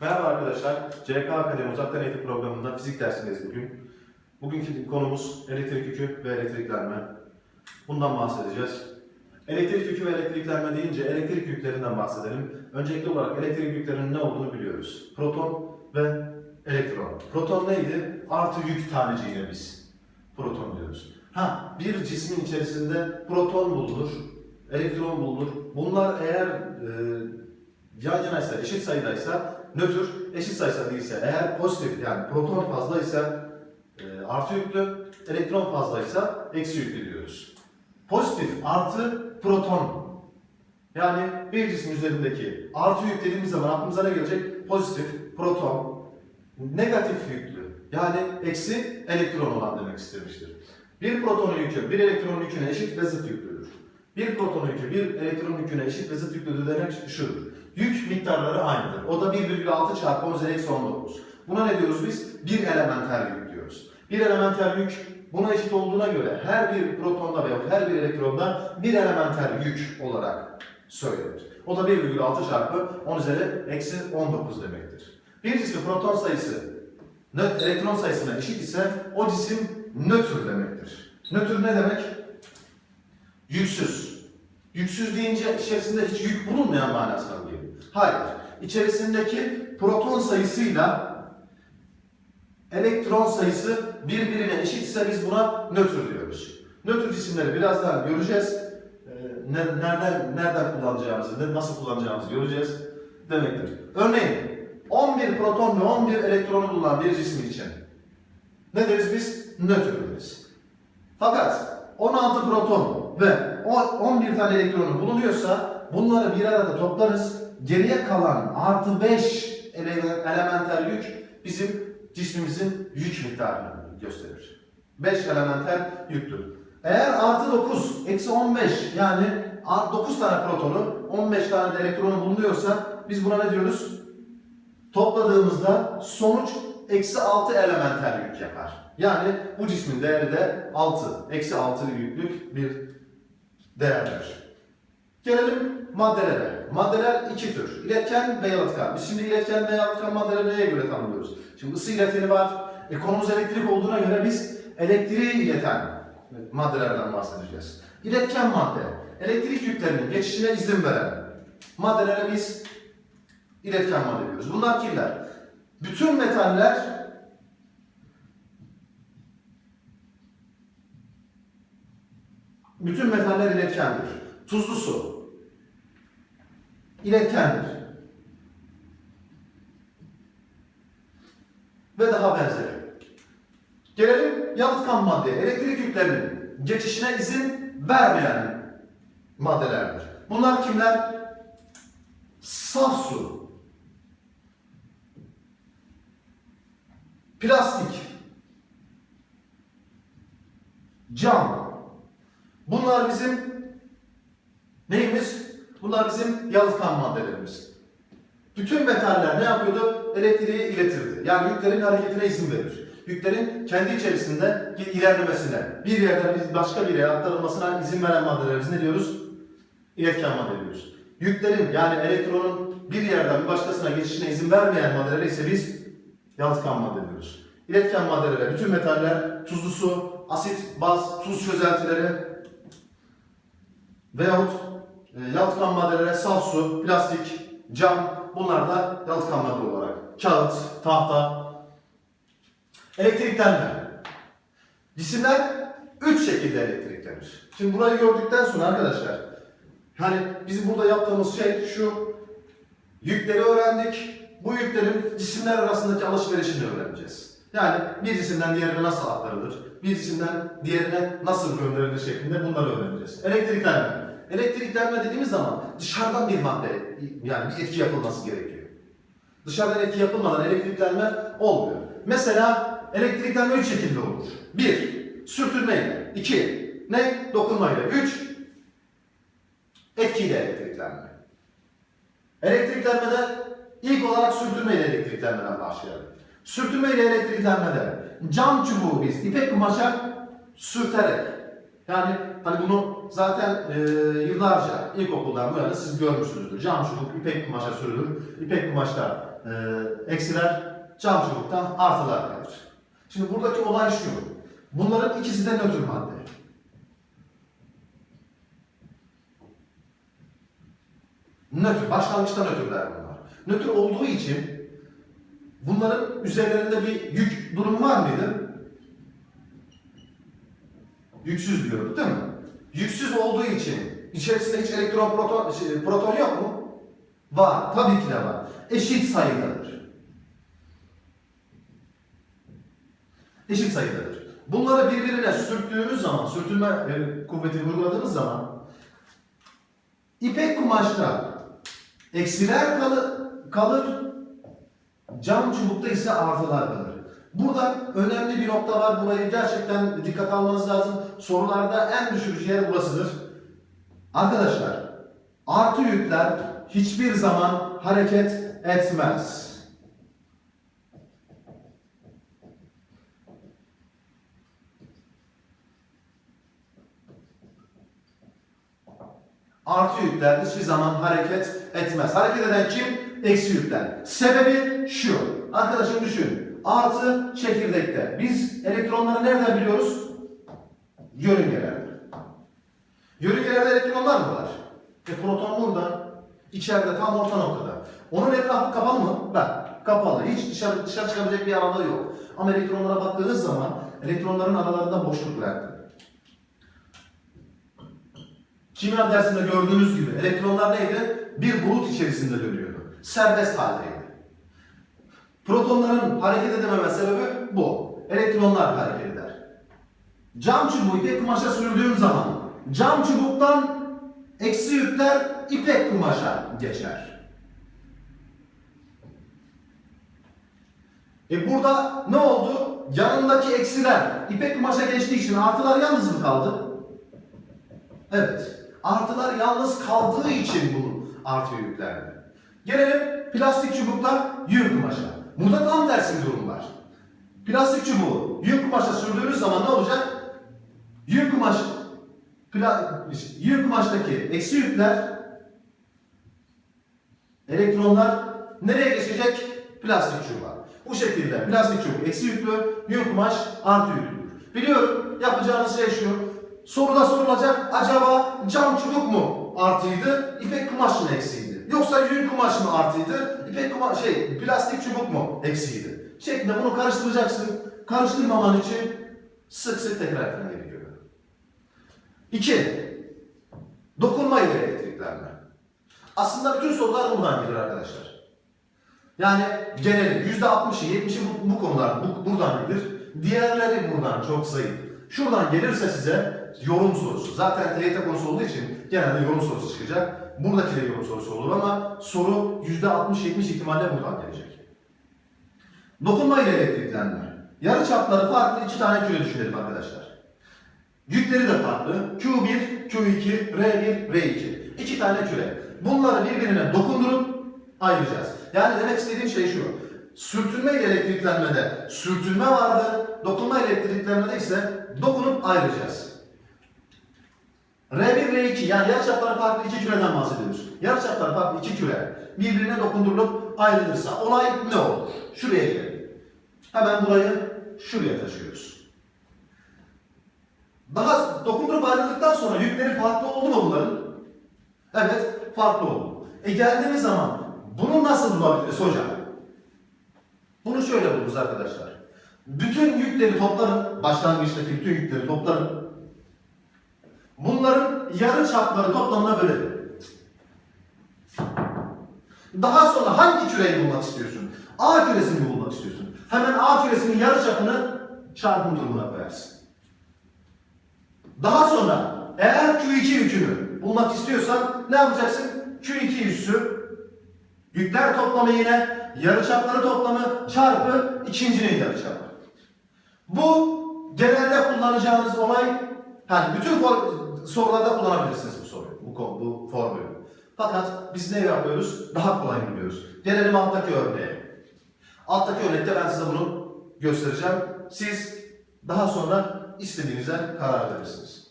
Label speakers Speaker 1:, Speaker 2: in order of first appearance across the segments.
Speaker 1: Merhaba arkadaşlar. CK Akademi Uzaktan Eğitim Programı'nda fizik dersindeyiz bugün. Bugünkü konumuz elektrik yükü ve elektriklenme. Bundan bahsedeceğiz. Elektrik yükü ve elektriklenme deyince elektrik yüklerinden bahsedelim. Öncelikli olarak elektrik yüklerinin ne olduğunu biliyoruz. Proton ve elektron. Proton neydi? Artı yük taneciğine biz. Proton diyoruz. Ha, bir cismin içerisinde proton bulunur, elektron bulunur. Bunlar eğer e, yan yanaysa, eşit sayıdaysa nötr, eşit sayısı değilse, eğer pozitif yani proton fazlaysa e, artı yüklü, elektron fazlaysa eksi yüklü diyoruz. Pozitif artı proton. Yani bir cisim üzerindeki artı yük dediğimiz zaman aklımıza ne gelecek? Pozitif, proton, negatif yüklü. Yani eksi elektron olan demek istemiştir. Bir protonun yükü bir elektronun yüküne eşit ve zıt yüklüdür. Bir protonun yükü bir elektronun yüküne eşit ve zıt yüklüdür demek şudur. Yük miktarları aynıdır. O da 1,6 çarpı 10 üzeri eksi 19. Buna ne diyoruz biz? Bir elementer yük diyoruz. Bir elementer yük buna eşit olduğuna göre her bir protonda veya her bir elektronda bir elementer yük olarak söylenir. O da 1,6 çarpı 10 üzeri eksi 19 demektir. Bir cismin proton sayısı elektron sayısına eşit ise o cisim nötr demektir. Nötr ne demek? Yüksüz. Yüksüz deyince içerisinde hiç yük bulunmayan manasına geliyor? Hayır. İçerisindeki proton sayısıyla elektron sayısı birbirine eşitse biz buna nötr diyoruz. Nötr cisimleri birazdan göreceğiz. Ee, ne- nereden nereden kullanacağımızı, nasıl kullanacağımızı göreceğiz demektir. Örneğin 11 proton ve 11 elektronu bulunan bir cisim için ne deriz biz? Nötr deriz. Fakat 16 proton ve 11 tane elektronu bulunuyorsa bunları bir arada toplarız. Geriye kalan artı 5 ele- elementer yük bizim cismimizin yük miktarını gösterir. 5 elementer yüktür. Eğer artı 9, eksi 15 yani 9 tane protonu, 15 tane de elektronu bulunuyorsa biz buna ne diyoruz? Topladığımızda sonuç eksi 6 elementer yük yapar. Yani bu cismin değeri de 6. Eksi 6 yüklük bir değerdir. Gelelim maddelere. Maddeler iki tür. İletken ve yalıtkan. Biz şimdi iletken ve yalıtkan maddeleri neye göre tanımlıyoruz? Şimdi ısı ileteni var. E, konumuz elektrik olduğuna göre biz elektriği ileten maddelerden bahsedeceğiz. İletken madde, elektrik yüklerinin geçişine izin veren maddelere biz iletken madde diyoruz. Bunlar kimler? Bütün metaller bütün metaller iletkendir. Tuzlu su iletkendir. Ve daha benzeri. Gelelim yalıtkan maddeye. Elektrik yüklerinin geçişine izin vermeyen maddelerdir. Bunlar kimler? Saf su, plastik, cam. Bunlar bizim neyimiz? Bunlar bizim yalıtkan maddelerimiz. Bütün metaller ne yapıyordu? Elektriği iletirdi. Yani yüklerin hareketine izin verir. Yüklerin kendi içerisinde ilerlemesine, bir yerden başka bir yere aktarılmasına izin veren maddelere biz ne diyoruz? İletken madde diyoruz. Yüklerin yani elektronun bir yerden bir başkasına geçişine izin vermeyen maddelere ise biz yalıtkan madde diyoruz. İletken maddelere bütün metaller, tuzlu su, asit, baz, tuz çözeltileri veyahut e, yalıtkan maddelere saf su, plastik, cam bunlar da yalıtkan madde olarak. Kağıt, tahta. Elektriklenme. Cisimler üç şekilde elektriklenir. Şimdi burayı gördükten sonra arkadaşlar hani bizim burada yaptığımız şey şu yükleri öğrendik. Bu yüklerin cisimler arasındaki alışverişini öğreneceğiz. Yani bir cisimden diğerine nasıl aktarılır, bir cisimden diğerine nasıl gönderilir şeklinde bunları öğreneceğiz. Elektriklenme. Elektriklenme dediğimiz zaman dışarıdan bir madde, yani bir etki yapılması gerekiyor. Dışarıdan etki yapılmadan elektriklenme olmuyor. Mesela elektriklenme üç şekilde olur. Bir, sürtünmeyle. iki ne? Dokunmayla. Üç, etkiyle elektriklenme. Elektriklenmede ilk olarak sürtünmeyle elektriklenmeden başlayalım. Sürtünmeyle elektriklenmede cam çubuğu biz ipek kumaşa sürterek yani hani bunu zaten e, yıllarca ilkokuldan bu yana siz görmüşsünüzdür. Cam çubuk ipek kumaşa sürülür. İpek kumaşta e, eksiler, cam çubukta artılar kalır. Şimdi buradaki olay şu. Bunların ikisi de nötr madde. Nötr, başlangıçta nötrler bunlar. Nötr olduğu için bunların üzerlerinde bir yük durumu var mıydı? Yüksüz diyorduk değil mi? Yüksüz olduğu için içerisinde hiç elektron proton, şey, proton yok mu? Var. Tabii ki de var. Eşit sayıdadır. Eşit sayıdadır. Bunları birbirine sürttüğünüz zaman, sürtünme e, kuvvetini zaman ipek kumaşta eksiler kalır, kalır cam çubukta ise artılar kalır. Burada önemli bir nokta var. Burayı gerçekten dikkat almanız lazım. Sorularda en düşürücü yer burasıdır. Arkadaşlar, artı yükler hiçbir zaman hareket etmez. Artı yükler hiçbir zaman hareket etmez. Hareket eden kim? Eksi yükler. Sebebi şu. Arkadaşım düşün. Artı çekirdekte. Biz elektronları nereden biliyoruz? Yörüngelerde. Yörüngelerde elektronlar mı var? E proton burada. İçeride tam orta noktada. Onun etrafı kapalı mı? Bak kapalı. Hiç dışarı, dışarı çıkabilecek bir alanı yok. Ama elektronlara baktığınız zaman elektronların aralarında boşluk bıraktı. Kimya dersinde gördüğünüz gibi elektronlar neydi? Bir bulut içerisinde dönüyordu. Serbest haldeydi. Protonların hareket edememe sebebi bu. Elektronlar hareket eder. Cam çubuğu ipek kumaşa sürdüğüm zaman cam çubuktan eksi yükler ipek kumaşa geçer. E burada ne oldu? Yanındaki eksiler ipek kumaşa geçtiği için artılar yalnız mı kaldı? Evet. Artılar yalnız kaldığı için bunu artı yüklerdi. Gelelim plastik çubukla yün kumaşa. Burada tam tersi bir durum var. Plastik çubuğu yün kumaşa sürdüğünüz zaman ne olacak? Yün kumaş yün kumaştaki eksi yükler elektronlar nereye geçecek? Plastik çubuğa. Bu şekilde plastik çubuk eksi yüklü, yün kumaş artı yüklüdür. Biliyorum yapacağınız şey şu. Soruda sorulacak acaba cam çubuk mu artıydı, ipek kumaş mı eksiydi? Yoksa yün kumaş mı artıydı, ipek kumaş şey plastik çubuk mu eksiydi? Şeklinde bunu karıştıracaksın. Karıştırmaman için sık sık tekrar etmen gerekiyor. 2. Dokunma ile elektriklenme. Aslında bütün sorular buradan gelir arkadaşlar. Yani geneli %60'ı 70'i bu, bu konular bu, buradan gelir. Diğerleri buradan çok zayıf. Şuradan gelirse size yorum sorusu. Zaten TYT konusu olduğu için genelde yorum sorusu çıkacak. Buradaki de yorum sorusu olur ama soru %60-70 ihtimalle buradan gelecek. Dokunma ile elektriklenme. Yarı çapları farklı iki tane küre düşünelim arkadaşlar. Yükleri de farklı. Q1, Q2, R1, R2. İki tane küre. Bunları birbirine dokundurup ayıracağız. Yani demek istediğim şey şu. Sürtünme ile elektriklenmede sürtünme vardı. Dokunma ile elektriklenmede ise dokunup ayıracağız. R1, R2 yani yarıçapları farklı iki küreden bahsediyoruz. Yarıçapları farklı iki küre birbirine dokundurulup ayrılırsa olay ne olur? Şuraya gelelim. Hemen burayı şuraya taşıyoruz. Daha dokundurup ayrıldıktan sonra yükleri farklı oldu mu bunların? Evet, farklı oldu. E geldiğimiz zaman bunu nasıl bulabiliriz hocam? Bunu şöyle buluruz arkadaşlar. Bütün yükleri toplarım, başlangıçtaki bütün yükleri toplarım. Bunların yarı çapları toplamına bölerim. Daha sonra hangi küreyi bulmak istiyorsun? A küresini bulmak istiyorsun. Hemen A küresinin yarı çapını çarpım durumuna koyarsın. Daha sonra eğer Q2 yükünü bulmak istiyorsan ne yapacaksın? Q2 üssü yükler toplamı yine yarıçapları toplamı çarpı ikincinin yarıçapı. Bu genelde kullanacağınız olay yani bütün sorularda kullanabilirsiniz bu soruyu, bu, bu formülü. Fakat biz ne yapıyoruz? Daha kolay biliyoruz. Gelelim alttaki örneğe. Alttaki örnekte ben size bunu göstereceğim. Siz daha sonra istediğinize karar verirsiniz.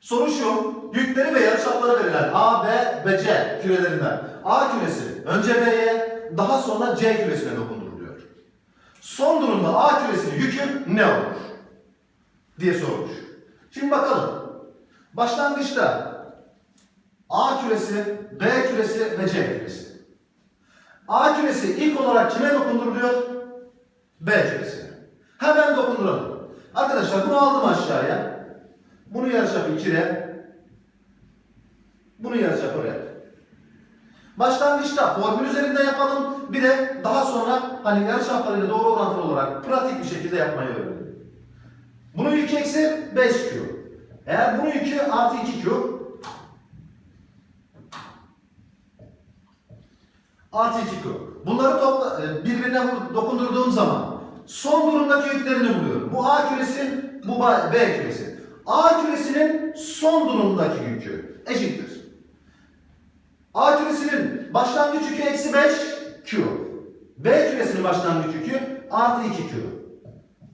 Speaker 1: Soru şu, yükleri ve yarıçapları verilen A, B ve C kürelerinden A küresi önce B'ye, daha sonra C küresine dokunduruluyor. Son durumda A küresinin yükü ne olur? diye sormuş. Şimdi bakalım. Başlangıçta A küresi, B küresi ve C küresi. A küresi ilk olarak kime dokunduruluyor? B küresine. Hemen dokunduralım. Arkadaşlar bunu aldım aşağıya. Bunu yarıçapı 2'ye. Bunu yarıçapı oraya. Başlangıçta formül üzerinde yapalım. Bir de daha sonra hani yarıçaplarıyla doğru orantılı olarak pratik bir şekilde yapmayı öğrenelim. Bunun yükü eksi 5Q. Eğer bunun yükü artı 2Q artı 2Q. Bunları topla, e, birbirine dokundurduğum zaman son durumdaki yüklerini buluyorum. Bu A küresi, bu B küresi. A küresinin son durumdaki yükü eşittir. A küresinin başlangıç yükü eksi 5 Q. B küresinin başlangıç yükü artı 2 Q.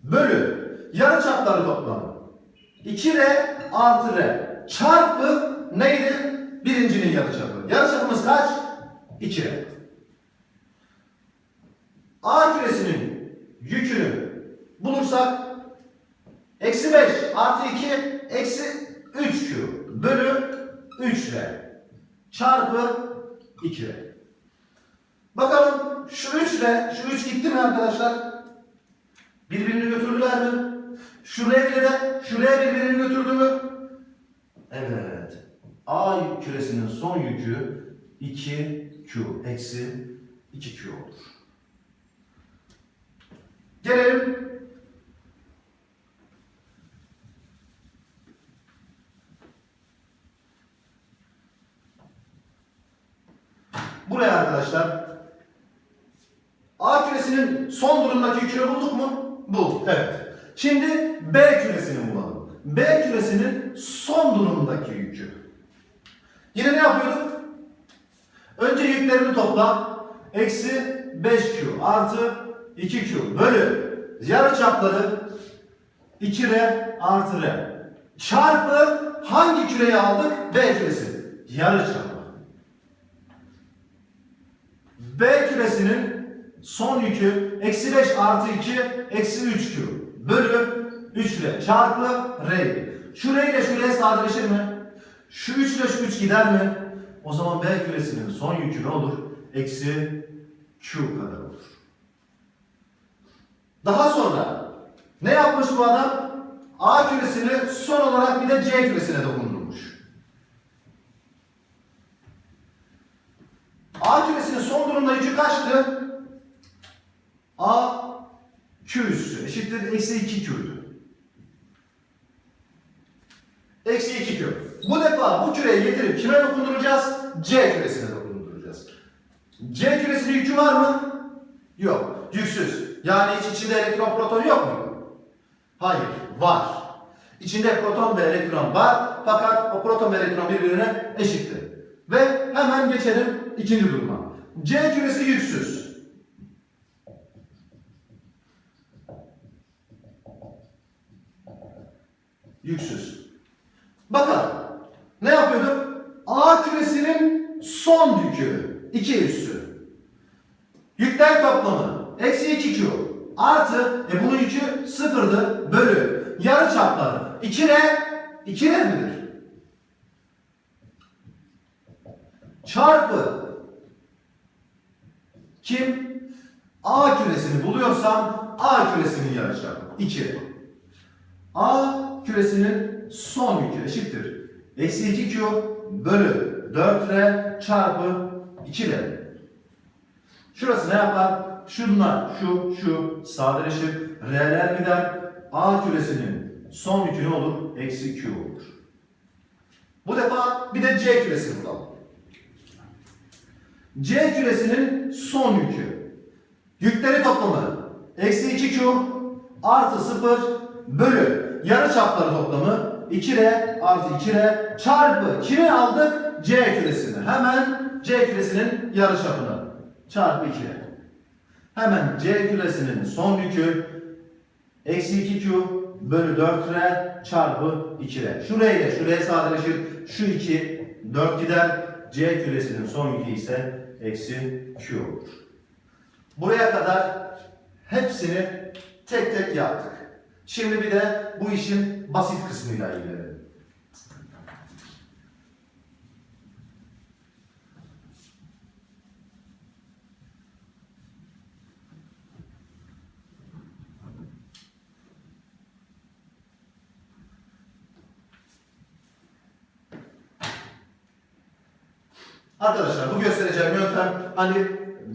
Speaker 1: Bölü yarı çapları toplamı. 2R artı R çarpı neydi? Birincinin yarı çapı. Yarı çapımız kaç? 2R. A küresinin yükünü bulursak eksi 5 artı 2 eksi 3Q bölü 3R çarpı 2R. Bakalım şu 3R, şu 3 gitti mi arkadaşlar? Birbirini götürdüler mi? Şu R ile de şu R birbirini götürdü mü? Evet. A küresinin son yükü 2Q eksi 2Q olur. Gelelim buraya arkadaşlar. A küresinin son durumdaki yükünü bulduk mu? Bulduk. Evet. Şimdi B küresini bulalım. B küresinin son durumdaki yükü. Yine ne yapıyorduk? Önce yüklerini topla. Eksi 5Q artı 2Q bölü yarı çapları 2R artı R. Çarpı hangi küreyi aldık? B küresi. Yarı çapı. B küresinin son yükü eksi 5 artı 2 eksi 3Q bölü 3 R çarpı R. Şu R ile şu R sadeleşir mi? Şu 3 ile şu 3 gider mi? O zaman B küresinin son yükü ne olur? Eksi Q kadar olur. Daha sonra ne yapmış bu adam? A küresini son olarak bir de C küresine dokundurmuş. A küresinin son durumda yükü kaçtı? A Q üssü eşittir eksi 2 Q'ydu. Eksi 2 Q. Bu defa bu küreyi getirip kime dokunduracağız? C küresine dokunduracağız. C küresinin yükü var mı? Yok. Yüksüz. Yani hiç içinde elektron proton yok mu? Hayır. Var. İçinde proton ve elektron var fakat o proton ve elektron birbirine eşittir. Ve hemen geçelim ikinci duruma. C küresi yüksüz. Yüksüz. Bakalım. Ne yapıyorduk? A küresinin son yükü. 2 üssü. Yükler toplamı. Eksi 2 Q. Artı, e bunun yükü sıfırdı. Bölü. Yarı çapları. 2 R. 2 R midir? Çarpı. Kim? A küresini buluyorsam A küresinin yarıçapı. 2. A küresinin son yükü eşittir. Eksi 2Q bölü 4R çarpı 2R. Şurası ne yapar? Şunlar, şu, şu sadeleşir. R'ler gider. A küresinin son yükü ne olur? Eksi Q olur. Bu defa bir de C küresini bulalım. C küresinin son yükü. Yükleri toplamı. Eksi 2Q artı 0 bölü yarı çapları toplamı 2R artı 2R çarpı kimi aldık? C küresini. Hemen C küresinin yarı çapını çarpı 2R. Hemen C küresinin son yükü Eksi 2Q bölü 4R çarpı 2R. Şuraya ile şuraya sadeleşir. Şu 2 4 gider. C küresinin son yükü ise eksi Q olur. Buraya kadar hepsini tek tek yaptık. Şimdi bir de bu işin basit kısmıyla ilgilenelim. Arkadaşlar bu göstereceğim yöntem hani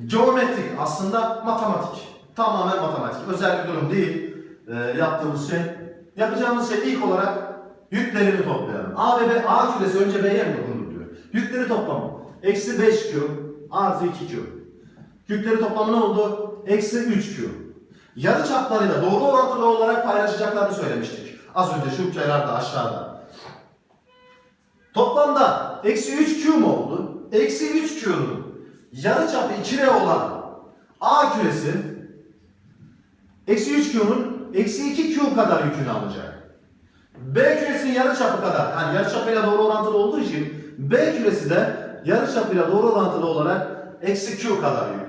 Speaker 1: geometrik aslında matematik. Tamamen matematik. Özel bir durum değil e, yaptığımız şey. Yapacağımız şey ilk olarak yüklerini toplayalım. A ve B, A küresi önce B'ye mi dokunduruyor? Yükleri toplamı. Eksi 5Q artı 2Q. Yükleri toplamı ne oldu? Eksi 3Q. Yarı çaplarıyla doğru orantılı olarak paylaşacaklarını söylemiştik. Az önce şu kenarda aşağıda. Toplamda eksi 3Q mu oldu? Eksi 3Q'nun yarıçapı 2R olan A küresi eksi 3Q'nun eksi 2Q kadar yükünü alacak. B küresinin yarıçapı kadar, yani yarıçapıyla doğru orantılı olduğu için B küresi de yarıçapıyla doğru orantılı olarak eksi Q kadar yük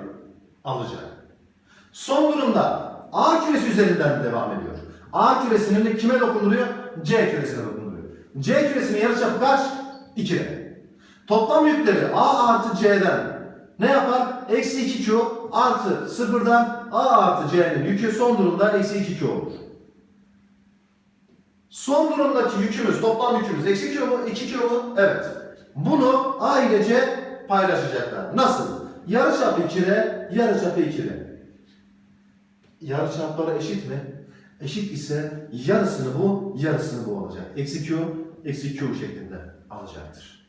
Speaker 1: alacak. Son durumda A küresi üzerinden devam ediyor. A küresinin de kime dokunduruyor? C küresine dokunduruyor. C küresinin yarıçapı kaç? 2R. Toplam yükleri A artı C'den ne yapar? Eksi 2Q artı sıfırdan A artı C'nin yükü son durumda eksi 2Q olur. Son durumdaki yükümüz, toplam yükümüz eksi Q mu? 2Q mu? Evet. Bunu A ile C paylaşacaklar. Nasıl? Yarıçapı 2R, yarıçapı 2R. Yarıçapları eşit mi? Eşit ise yarısını bu, yarısını bu olacak. Eksi Q, eksi Q şeklinde alacaktır.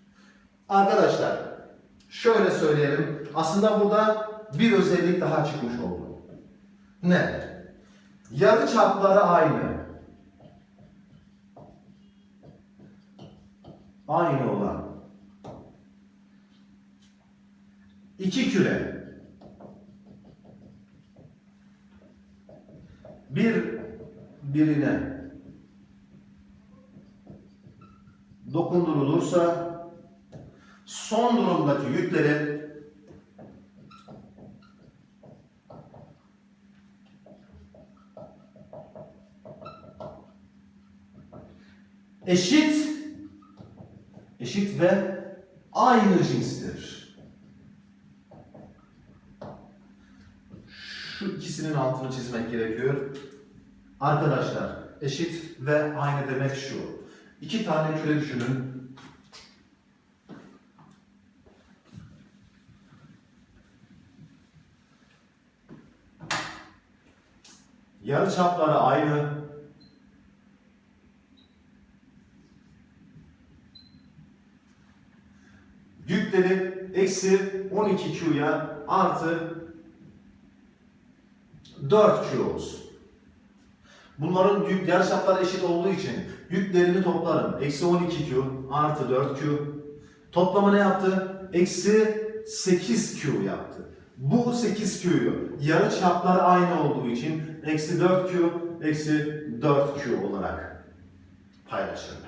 Speaker 1: Arkadaşlar, şöyle söyleyelim. Aslında burada bir özellik daha çıkmış oldu. Ne? Yarı çapları aynı. Aynı olan iki küre bir birine dokundurulursa son durumdaki yükleri eşit eşit ve aynı cinstir. Şu ikisinin altını çizmek gerekiyor. Arkadaşlar eşit ve aynı demek şu. İki tane küre düşünün. Yarı çapları aynı. Yükleri eksi 12Q'ya artı 4Q olsun. Bunların yük yarıçapları eşit olduğu için yüklerini toplarım. Eksi 12Q artı 4Q. Toplamı ne yaptı? Eksi 8Q yaptı. Bu 8Q'yu yarı çapları aynı olduğu için eksi 4Q eksi 4Q olarak paylaşırım.